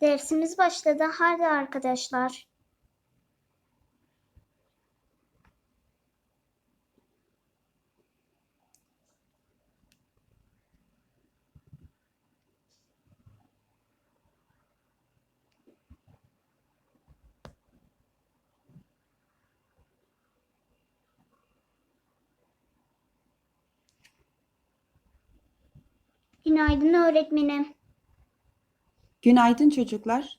Dersimiz başladı. Hadi arkadaşlar. Günaydın öğretmenim. Günaydın çocuklar.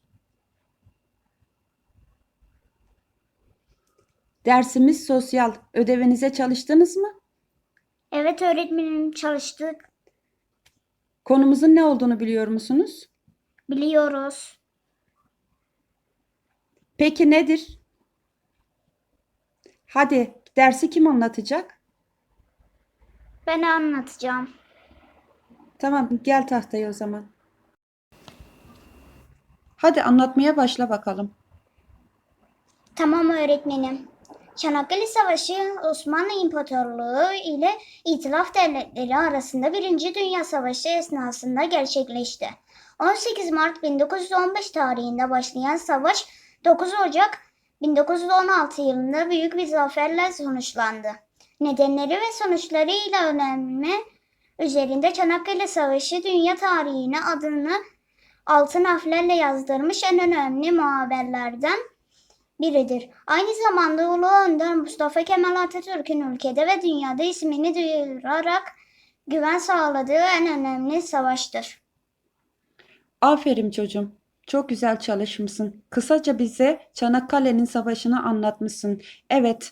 Dersimiz sosyal. Ödevinize çalıştınız mı? Evet öğretmenim çalıştık. Konumuzun ne olduğunu biliyor musunuz? Biliyoruz. Peki nedir? Hadi dersi kim anlatacak? Ben anlatacağım. Tamam gel tahtaya o zaman. Hadi anlatmaya başla bakalım. Tamam öğretmenim. Çanakkale Savaşı Osmanlı İmparatorluğu ile İtilaf Devletleri arasında Birinci Dünya Savaşı esnasında gerçekleşti. 18 Mart 1915 tarihinde başlayan savaş 9 Ocak 1916 yılında büyük bir zaferle sonuçlandı. Nedenleri ve sonuçlarıyla önemli üzerinde Çanakkale Savaşı dünya tarihine adını altın harflerle yazdırmış en önemli muhaberlerden biridir. Aynı zamanda Ulu Önder Mustafa Kemal Atatürk'ün ülkede ve dünyada ismini duyurarak güven sağladığı en önemli savaştır. Aferin çocuğum. Çok güzel çalışmışsın. Kısaca bize Çanakkale'nin savaşını anlatmışsın. Evet,